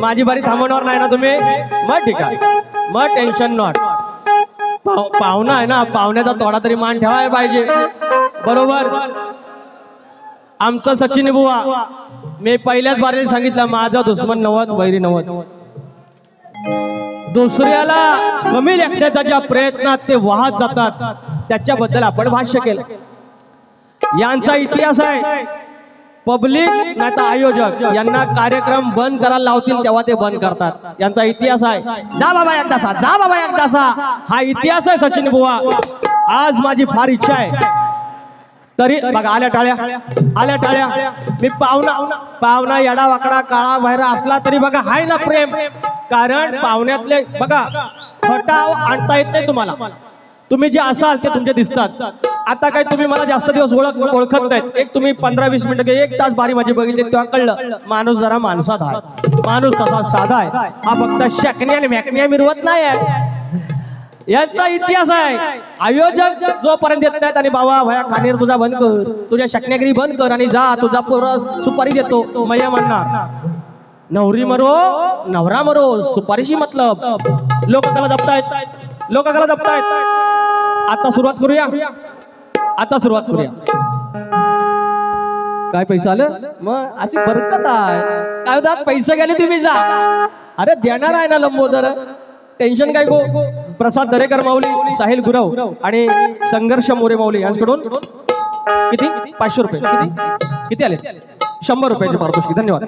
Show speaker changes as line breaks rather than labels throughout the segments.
माझी बारी थांबवणार नाही ना तुम्ही? मग ठीक आहे. मग टेन्शन नॉट पाव पाहुणा आहे ना पाहुण्याचा थोडा तरी मान ठेवायला पाहिजे. बरोबर? आमचा सचिन बुवा मी पहिल्याच बारीने सांगितलं माझा दुश्मन नवत वैरी नवत दुसऱ्याला कमी लेखण्याचा ज्या प्रयत्नात ते वाहत जातात त्याच्याबद्दल आपण भाष्य केलं. यांचा इतिहास आहे पब्लिक नाही तर आयोजक. यांना कार्यक्रम बंद करायला लावतील तेव्हा ते बंद करतात. यांचा इतिहास आहे. जा बाबा एकदासा जा बाबा एकदासा हा इतिहास आहे सचिन बुवा. आज माझी फार इच्छा आहे. तरी बघा आल्या टाळ्या. आल्या टाळ्या. मी पाहुणा पाहुणा येडा वाकडा काळा वैरा असला तरी बघा हाय ना प्रेम. कारण पाहुण्यातले बघा फटाव आणता येत नाही तुम्हाला. तुम्ही जे असाल ते तुमचे दिसतात. आता काय तुम्ही मला जास्त दिवस ओळख ओळखत नाहीत. एक तुम्ही पंधरा वीस मिनिटं एक तास बारी माझी बघितली. तेव्हा कळलं माणूस जरा माणसात आहे. माणूस तसा साधा आहे. हा फक्त शकण्या आणि मॅकण्या मिरवत नाही आहे. यांचा इतिहास आहे. आयोजक जोपर्यंत येत नाहीत आणि बाबा भया कानेर तुझा बंद कर. तुझ्या शकण्यागिरी बंद कर आणि जा. तुझा पोर सुपारी देतो. मया म्हणणार. नवरी मरो नवरा मरो. सुपारीशी मतलब. लोक त्याला जपतायत. लोक त्याला जपतायत. आता सुरुवात करूया. आता सुरुवात करूया. काय पैसा आलं? मग अशी बरकत आहे. काय होतात पैसे गेले तुम्ही जा. अरे देणार आहे ना लंबोदर. टेन्शन काय गो? प्रसाद दरेकर माऊली साहिल गुरव आणि संघर्ष मोरे माऊली यांच्याकडून किती? पाचशे रुपये. किती किती आले? शंभर रुपयाचे पारितोषिक. धन्यवाद.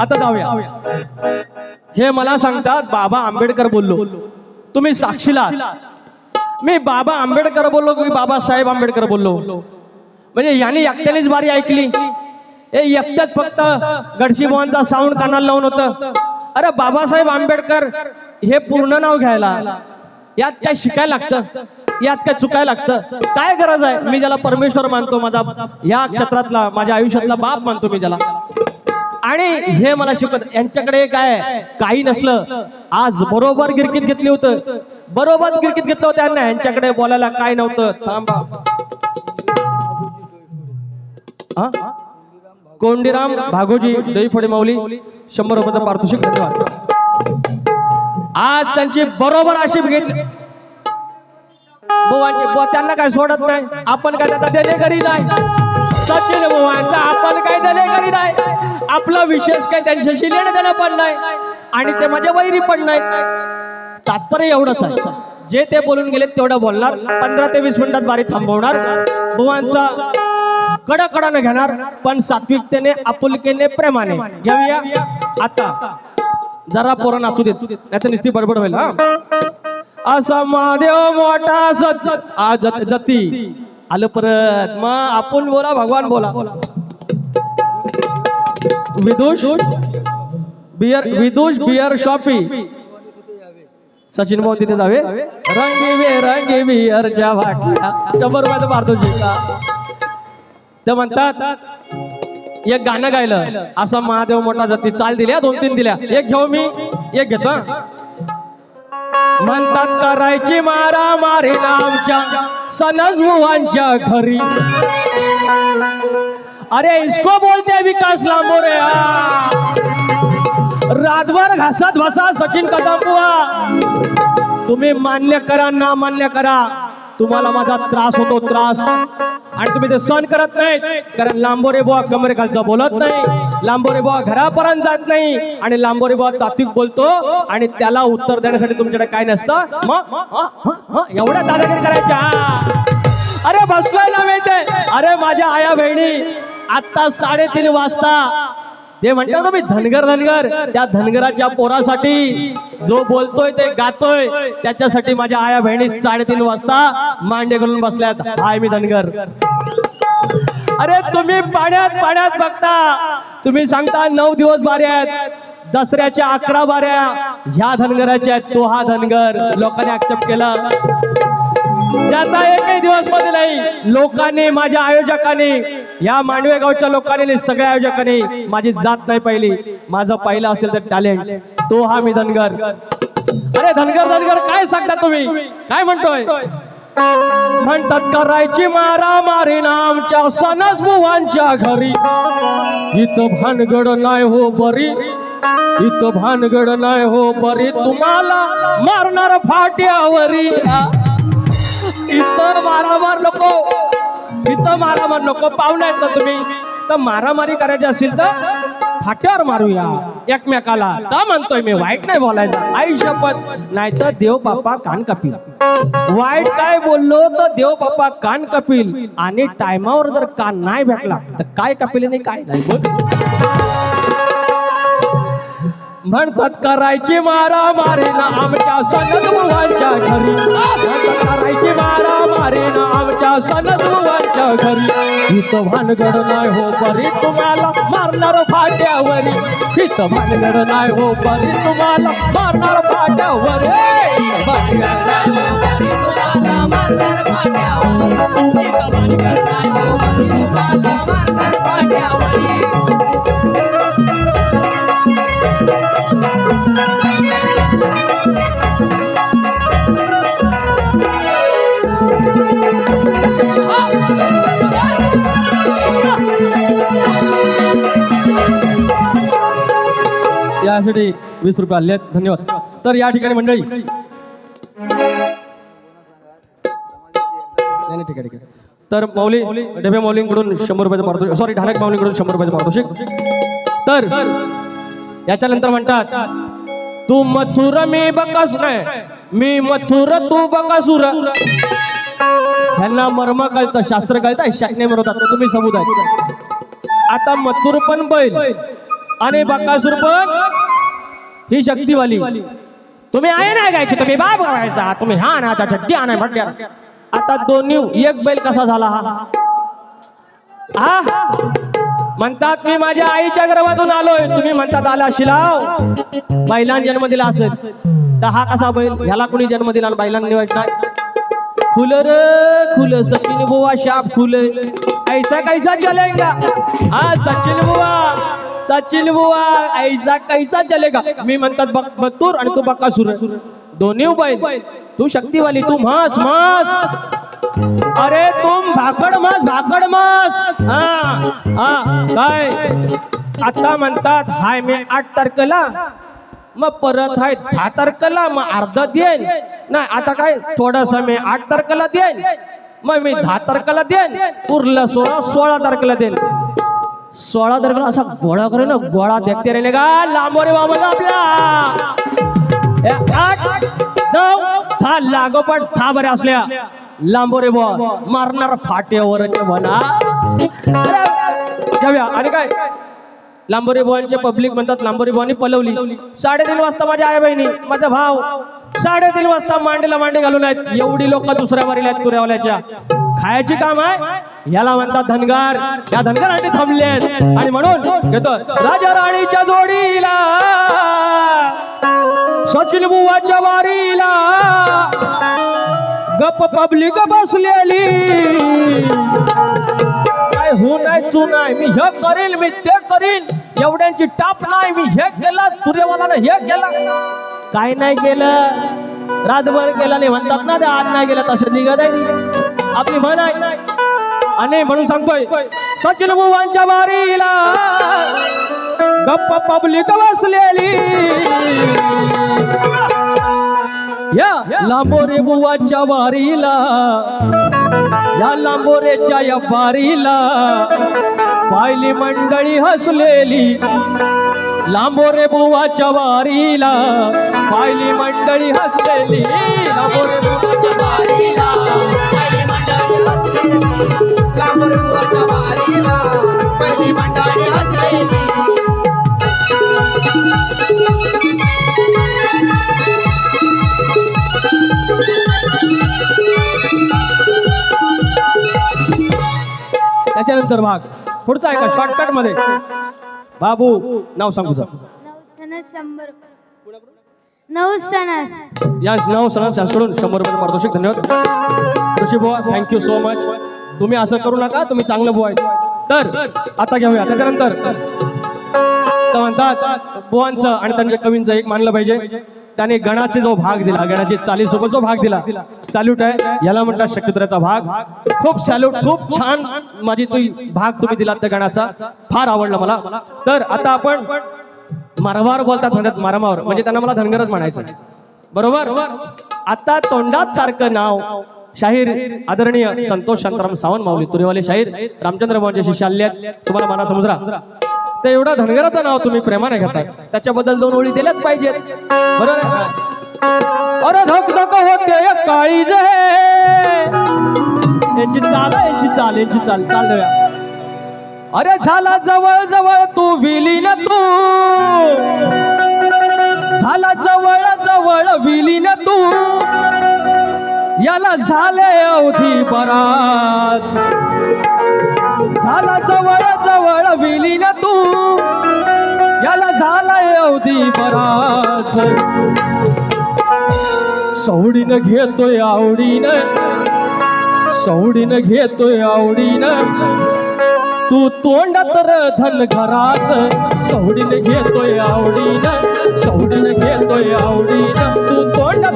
आता जाऊया. हे मला सांगतात बाबा आंबेडकर बोललो. तुम्ही साक्षीला मी बाबा आंबेडकर बोललो की बाबासाहेब आंबेडकर बोललो. म्हणजे यांनी एकट्यानेच बारी ऐकली. हे एकट्यात फक्त गडशी साऊंड कानाला लावून होतं. अरे बाबासाहेब आंबेडकर हे पूर्ण नाव घ्यायला. यात काय शिकायला लागतं? यात काय चुकायला लागतं? काय गरज आहे? मी ज्याला परमेश्वर मानतो माझा या क्षेत्रातला माझ्या आयुष्यातला बाप मानतो मी ज्याला. आणि हे मला शिकवत यांच्याकडे काय काही नसलं. आज बरोबर गिरकीत घेतली होतं. बरोबर गिरकीत घेतलं होतं यांना. यांच्याकडे बोलायला काय नव्हतं? थांबा. कोंडीराम भागोजी दहीफोडे माऊली शंभर रुपये पारितोषिक धन्यवाद आज त्यांची बरोबर अशी घेतली. त्यांना काय सोडत नाही. आपण काय त्याचा देणेकरी नाही. सचिन बुवांचा आपण काय देणेकरी नाही. आपला विशेष काय त्यांच्याशी लेणं देणं पण नाही. आणि ते माझे वैरी पण नाही. तात्पर्य एवढंच आहे. जे ते बोलून गेले तेवढं बोलणार. पंधरा ते वीस मिनिटात बारी थांबवणार. भुवांचा कडकडानं घेणार. पण सात्विकतेने आपुलकेने प्रेमाने. घेऊया. आता. जरा पोरं नाचू देत. नाही तर नुसती बडबड होईल हा. असा महादेव मोठा सत आ, जती. आलं परत. मग आपण बोला भगवान बोला. Vidush? Beer Vidush beer shoppe. Sachin भाऊ तिथे जावे. रंगी बे रंगी बियरच्या वाटल्या. शंभर रुपयाचं पारतोजी ते म्हणतात एक गाणं गायलं. असा महादेव मोठा जाती. चाल दिल्या दोन तीन दिल्या. एक घेऊ मी एक घेतो म्हणतात करायची मारा मारी आमच्या सनसबुवांच्या घरी. अरे इसको बोलते विकास लांबोरे रातभर घासत बसा सचिन कदम बुवा तुम्ही मान्य करा ना मान्य करा तुम्हाला माझा त्रास होतो त्रास. आणि तुम्ही ते सहन करत नाही कारण लांबोरे बुवा कमरेखालचं बोलत नाही. लांबोरे बुवा घरापर्यंत जात नाही. आणि लांबोरे बुवा तात्विक बोलतो. आणि त्याला उत्तर देण्यासाठी तुमच्याकडे काय नसतं. मग एवढ्या दादागिरी करायच्या. अरे बसलोय ना ते अरे माझ्या आया बहिणी आता साडेतीन वाजता ते म्हणतात ना मी धनगर धनगर त्या धनगराच्या पोरासाठी जो बोलतोय ते गातोय त्याच्यासाठी माझ्या आया बहिणी साडेतीन वाजता मांडे घालून बसल्यात. हाय मी धनगर. अरे तुम्ही पाण्यात पाण्यात बघता. तुम्ही सांगता नऊ दिवस बारे आहेत. दसऱ्याच्या अकरा बाऱ्या. ह्या धनगराच्या आहेत तो हा धनगर. लोकांनी ऍक्सेप्ट केला. त्याचा एकही दिवसमध्ये नाही. लोकांनी माझ्या आयोजकांनी या मांडवे गावच्या लोकांनी सगळ्या आयोजकांनी माझी जात नाही पाहिली. माझं पाहिलं असेल तर टॅलेंट. तो हा मी धनगर. अरे धनगर धनगर काय सांगता तुम्ही? काय म्हणतोय? म्हणतात करायची मारा मारी आमच्या सणस बुवांच्या घरी. इथं भानगड नाही हो बरी. इथं भानगड नाही हो बरी. तुम्हाला मारणार फाट्यावरी. इथं मारामार नको. इथं मारामार नको. पाहुणे आहेत ना तुम्ही? तर मारामारी करायची असेल तर फाट्यावर मारूया एकमेकाला. का म्हणतोय मी वाईट नाही बोलायचं. आयुष्य पण. नाही तर देव बाप्पा कान कपिल. वाईट काय बोललो तर देव बाप्पा कान कपिल. आणि टायमावर जर कान नाही भेटला तर काय कपिल नाही काय नाही बोल. म्हणतात करायची मारामारी ना आमच्या सनद घरी. आमची मारा मारे ना आमच्या सनद घरी. इथं भानगड नाही हो परी तुम्हाला मारणार फाट्यावरी. इथं भानगड नाही हो परी तुम्हाला मारणार फाट्यावर. हो मारणार फाट्यावर. यासाठी वीस रुपये आले आहेत. धन्यवाद. तर या ठिकाणी मंडळी. नाही ठीक आहे ठीक आहे. तर माऊली डबे माऊलींकडून शंभर रुपयाचं पारितोषिक सॉरी ढालक माऊलींकडून शंभर रुपयाचं पारितोषिक. तर याच्यानंतर म्हणतात तू मथुर मी बकास मी मथुर तू बकासुर. ह्यांना मर्म कळतं शास्त्र कळतं शाकने मरवतात. तुम्ही समुदाय आता मथुर पण बैल आणि बकासूर पण ही शक्तीवाली. तुम्ही आहे ना गायची तुम्ही बाप गायचा तुम्ही हा ना छट्टी आणाय म्हटल्या आता दोन्ही एक बैल कसा झाला हा? हा? म्हणतात मी माझ्या आईच्या गर्भातून आलोय. तुम्ही म्हणतात आला शिलाव. बैलांनी जन्म दिला असेल. तर हा कसा बैल? ह्याला कोणी जन्म दिला आणि बैलांनी वाटणार खुल र खुल सचिन बुवा शाप खुल. ऐसा कैसा चलेगा? हा सचिन बुवा. सचिन बुवा ऐसा कैसा चलेगा? मी म्हणतात बघ बत्तूर आणि तू बक्कासूर दोन्ही बैल तू शक्तीवाली तू मास मास. अरे तुम भाकड मास भाकड मास. हा हा काय? आता म्हणतात हाय मी आठ तारखेला. मग परत हाय दहा तारखेला. मग अर्धा देईन. नाही आता काय? थोडस मी आठ तारखेला देईन. मग मी दहा तारखेला देईन. उरलं सोळा सोळा तारखेला देईन. सोळा दरम्यान असा गोळा करे ना गोळा देखते रे का? लांबोरे बाबा आपल्या. आठ नऊ था लागोपाठ था बऱ्या असल्या. लांबोरे बुवा मारणार फाट्यावर म्हणा. घ्याव्या आणि काय? लांबोरे बुवांचे पब्लिक म्हणतात लांबोरे बुवानी पलवली. साडेतीन वाजता माझ्या आई बहिणी माझा भाव साडेतीन वाजता मांडीला मांडे घालून आहेत. एवढी लोक दुसऱ्या वारीला आहेत तुऱ्यावाल्याच्या. खायची काम आहे? याला म्हणतात धनगार. या धनगरांनी थांबले आणि म्हणून घेतो. राजा राणीच्या जोडीला सचिन बुवाच्या वारीला गप पब्लिक बसलेली. काय हो नाही चू नाही मी हे करीन मी ते करीन. एवढ्यांची टाप नाही मी हे केलं सूर्यवाला हे केलं. काय नाही केलं. रातभर केलं नाही म्हणतात ना ते आज नाही गेलं तसं निघत आहे. आपली म्हण आहे आणि म्हणून सांगतोय सचिन बुवांच्या वारीला गप्प पब्लिक बसलेली. या लांबोरे बुवाच्या वारीला या लांबोरेच्या या वारीला पाहिली मंडळी हसलेली. लांबोरे बुवाच्या वारीला पाहिली मंडळी हसलेली. लांबोरे बुवाच्या वारीला पाहिली मंडळी हसलेली. त्याच्यानंतर भाग. पुढचा आहे का? शॉर्टकटमध्ये. बाबू नाव सांग तुझं
नऊ सणस शंभर नऊ सणस
या नव सणासकडून शंभर रुपये पारितोषिक धन्यवाद. ऋषी बुवा थँक्यू सो मच तुम्ही असं करू नका तुम्ही चांगलं बोवाय आहे. तर आता घेऊया. त्याच्यानंतर म्हणतात बुवांचं आणि त्यांच्या कवींचं एक मानलं पाहिजे. त्याने गणाचे जो भाग दिला गणाची चालीसोबत जो भाग दिला सॅल्यूट आहे. याला म्हटला शक्यतऱ्याचा भाग. खूप सॅल्यूट खूप छान माझी तुम्ही भाग तुम्ही दिलात त्या गणाचा. फार आवडला मला. तर आता आपण मारवार बोलतात म्हणतात मारामावर म्हणजे त्यांना मला धनगरच म्हणायचं बरोबर? आता तोंडात सारखं नाव. शाहीर आदरणीय संतोष शांताराम सावंत माऊली तुरेवाले शाहीर रामचंद्र मोहनचे शिष्य आले तुम्हाला मना समजरा तर एवढं धनगराचं नाव तुम्ही प्रेमाने घेताय. त्याच्याबद्दल दोन ओळी दिल्याच पाहिजेत. बरोबर अरे धक धक होते काळी जे. यांची चाल यांची चाल यांची चाल. चाल देऊया अरे झाला जवळ जवळ तू विलीन तू. झाला जवळ जवळ विलीन तू. याला झाले अवधी बराच. झाला जवळ जवळ विलीन तू. याला झाला अवधी बराच. सवडीनं घेतोय आवडीनं. सवडीनं घेतोय आवडीनं. तू तोंड तर धन घराच. सवडीनं घेतोय आवडीनं. सवडीनं घेतोय आवडीनं. तू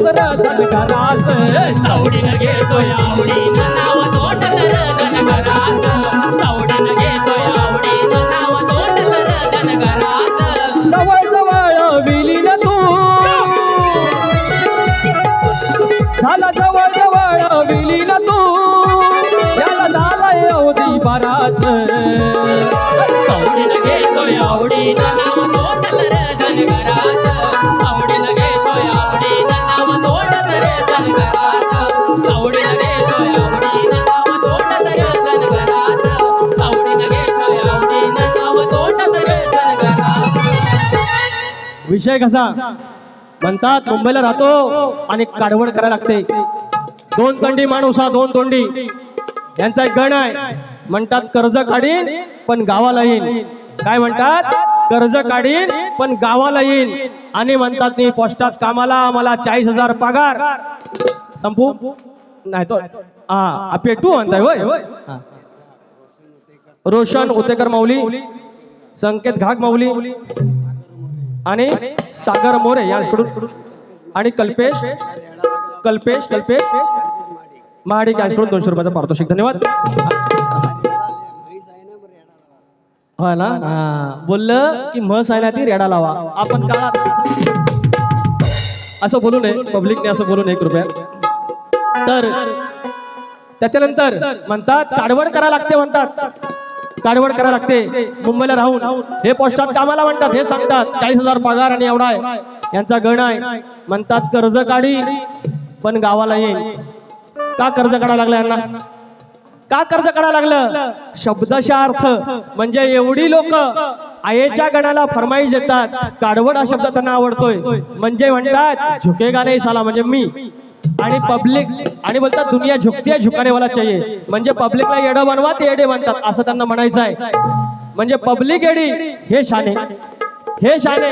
तोंड तर धन
सावडीनं घेतोय आवडीनं नाव तोंड तर धनगरात सावडीनं घेतोय आवडीनं नाव तोंड तर धनगरात
जवळ जवळ विलीन तू झाला जवळ जवळ विलीन तू याला झालाय अवधी बराच विषय कसा? म्हणतात मुंबईला राहतो आणि काढवड करायला लागते. दोन तंडी माणूस हा दोन तोंडी. यांचा एक गण आहे. म्हणतात कर्ज काढीन पण गावाला येईन. काय म्हणतात? कर्ज काढीन पण गावाला येईन. आणि म्हणतात मी पोस्टात कामाला मला चाळीस हजार पगार. संपू? नाही तो. हा पेटू म्हणताय होय. रोशन उतेकर माऊली. संकेत घाग माऊली. आणि सागर मोरे यांच्याकडून. आणि कल्पेश कल्पेश कल्पेश महाडिक यांच्याकडून दोनशे रुपयाचा पारितोषिक. धन्यवाद. हो ना? हा. बोललं की म्हस आहे ना ती रेडा लावा. आपण काळात असं बोलू नये. पब्लिकने असं बोलू नये कृपया तर त्याच्यानंतर म्हणतात काडवड करायला लागते म्हणतात. काढवड करायला लागते. मुंबईला राहून हे पोस्टात कामाला म्हणतात हे सांगतात. चाळीस हजार पगार आणि एवढा आहे. यांचा गण आहे. म्हणतात कर्ज काढी पण गावाला येईल का कर्ज काढायला लागलं यांना? का कर्ज काढायला लागलं? शब्दशा अर्थ. म्हणजे एवढी लोक आयेच्या गणाला फरमाईश देतात. काडवड हा शब्द त्यांना आवडतोय. म्हणजे म्हणतात झुकेगा नाही साला म्हणजे मी. आणि पब्लिक आणि बोलतात दुनिया झुकती आहे झुकाने वाला चाहिए. म्हणजे पब्लिकला येडं बनवा ते येडे बनतात असं त्यांना म्हणायचं आहे. म्हणजे पब्लिक येडी हे शाने. हे शाने.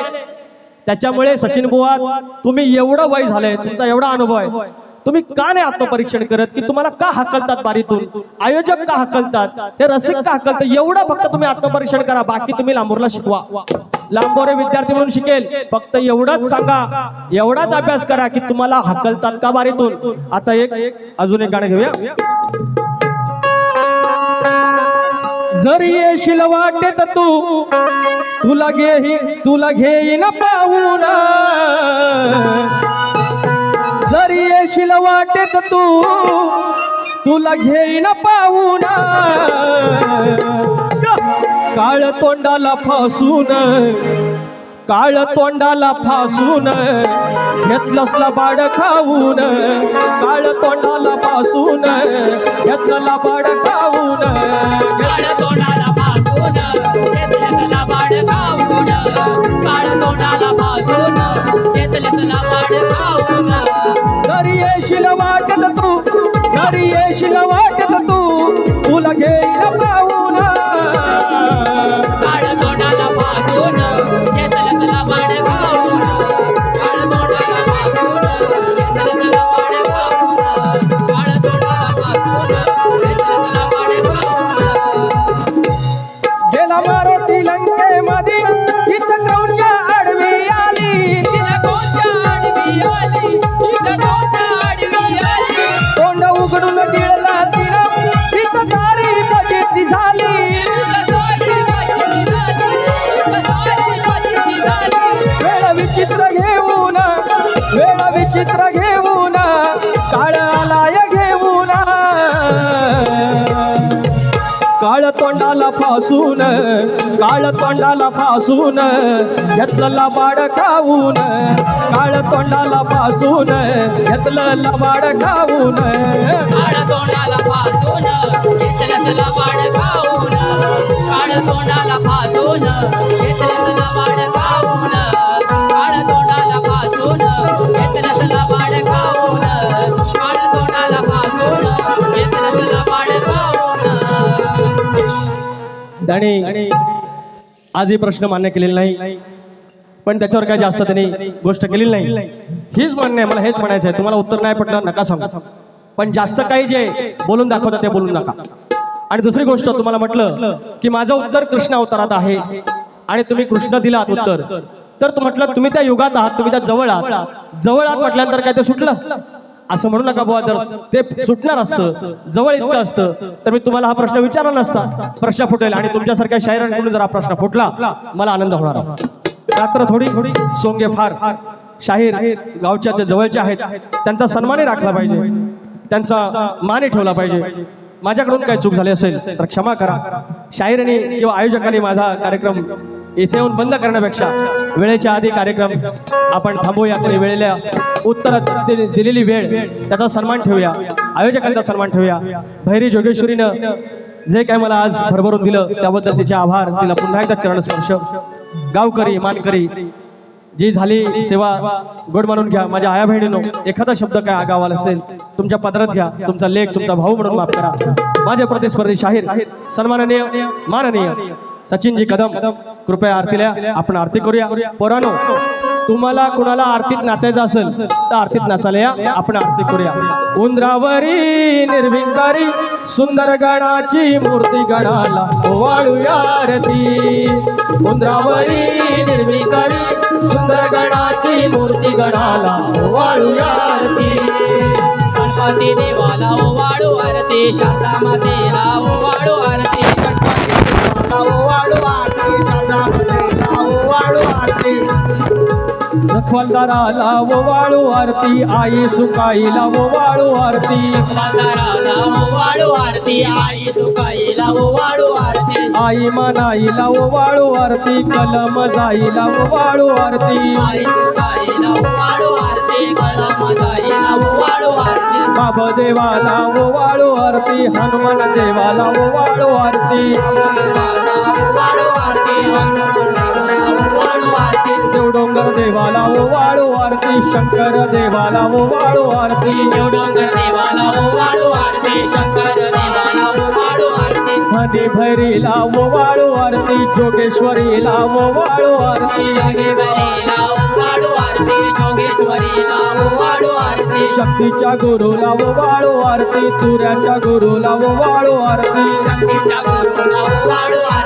त्याच्यामुळे सचिन बुवा तुम्ही एवढं वय झालंय तुमचा एवढा अनुभव आहे. तुम्ही का नाही आत्मपरीक्षण करत? की तुम्हाला का हकलतात बारीतून? आयोजक का हकलतात? हे रसिक का हकलतात? एवढं फक्त तुम्ही आत्मपरीक्षण करा बाकी तुम्ही लांबोरला शिकवा. लांबोरे विद्यार्थी म्हणून शिकेल. फक्त एवढाच सांगा एवढाच अभ्यास करा की तुम्हाला हकलतात का बारीतून? आता एक अजून एक गाणं घेऊया. जरी येशील वाटेत तू तुला घेई तुला घेईन पाहुणा. जरी येशील वाटेत तू. तुला घेईन पाहून. काळ तोंडाला फासून. काळ तोंडाला फासून. घेतलंसला बाड खाऊन. काळ तोंडाला फासून. घेतलं बाड खाऊन.
काळ तोंडाला फासून. घेतलं बाड खाऊन. काळ तोंडाला
वाट तू. तुला घेईन
तोंडाला काळ तोंडाला फासून घेतलं बाड खाऊन काळ तोंडाला
फासून घेतलं लबाड खाऊन. काळ तोंडाला फासून घेतलं
तुला खाऊन काळ तोंडाला फासून घेतलं तुला
आणि आजही प्रश्न मान्य केलेला नाही. पण त्याच्यावर काय जास्त त्यांनी गोष्ट केलेली नाही. हीच मान्य आहे मला हेच म्हणायचं आहे. तुम्हाला उत्तर नाही पडलं नका सांगा. पण जास्त काही जे बोलून दाखवतात ते बोलून नका. आणि दुसरी गोष्ट तुम्हाला म्हटलं की माझं उत्तर कृष्ण अवतारात आहे आणि तुम्ही कृष्ण दिलात उत्तर. तर म्हटलं तुम्ही त्या युगात आहात तुम्ही त्या जवळ आहात. जवळ आहात म्हटल्यानंतर काय ते सुटलं? असं म्हणू नका बुवा जर ते सुटणार असतं जवळ इतकं असतं तर मी तुम्हाला हा प्रश्न विचारला नसता. प्रश्न फुटेल आणि तुमच्यासारख्या शायरांकडून जर हा प्रश्न फुटला मला आनंद होणार. रात्र थोडी थोडी सोंगे फार. शाहीर गावच्या जवळच्या आहेत त्यांचा सन्मानही राखला पाहिजे. त्यांचा मानही ठेवला पाहिजे. माझ्याकडून काही चूक झाली असेल तर क्षमा करा. शाहीरांनी किंवा आयोजकांनी माझा कार्यक्रम इथे येऊन बंद करण्यापेक्षा वेळेच्या आधी कार्यक्रम आपण थांबूया. तरी वेळेला उत्तरात दिलेली वेळ त्याचा सन्मान ठेवूया. आयोजकांचा सन्मान ठेवूया. भैरी जोगेश्वरीनं जे काय मला आज भरभरून दिलं त्याबद्दल तिचे आभार. तिला पुन्हा एकदा चरणस्पर्श. गावकरी मानकरी जी झाली सेवा गोड मानून घ्या. माझ्या आया बहिणीनो एखादा शब्द काय आगावाल असेल तुमच्या पदरात घ्या. तुमचा लेख तुमचा भाऊ म्हणून माफ करा. माझे प्रतिस्पर्धी शाहीर सन्माननीय माननीय सचिनजी कदम. कृपया आरतीला आपण आरती करूया. पोरानो तुम्हाला कुणाला आरतीत नाचायचं असेल तर आरतीत नाचायला या. आपण आरती करूया. उंदरावरी निर्विकारी सुंदर गणाची मूर्ती गणाला ओवाळूया आरती. उंदरावरी निर्विकारी सुंदर गणाची मूर्ती गणाला ओवाळूया आरती.
गणपती देवाला ओवाळू आरती शारदा मातेला ओवाळू आरती. गणपती
रखवालदाराला ओवाळू आरती आई सुकाईला ओवाळू आरती
ओवाळू आरती आई सुकाईला ओवाळू आरती
आई मानाईला ओवाळू आरती कलम जाईला ओवाळू आरती
आई सुकाईला ओवाळू आरती कळम जाईला ओवाळू आरती
बाब देवाला ओवाळू आरती हनुमान देवाला ओवाळू आरती
ओवाळू आरती ओवाळू आरती
देवडोंगर देवाला ओवाळू आरती शंकर देवाला ओवाळू आरती
देवडोंगर देवाला ओवाळू आरती शंकर देवाला ओवाळू आरती
हनी भैरीला ओवाळू आरती जोगेश्वरीला ओवाळू आरती
जोगेश्वरीला ओवाळू आरती जोगेश्वरीला ओवाळू आरती
शक्तीच्या गुरुला ओवाळू आरती तुऱ्याच्या गुरुला ओवाळू आरती
शक्तीच्या गुरुला ओवाळू आरती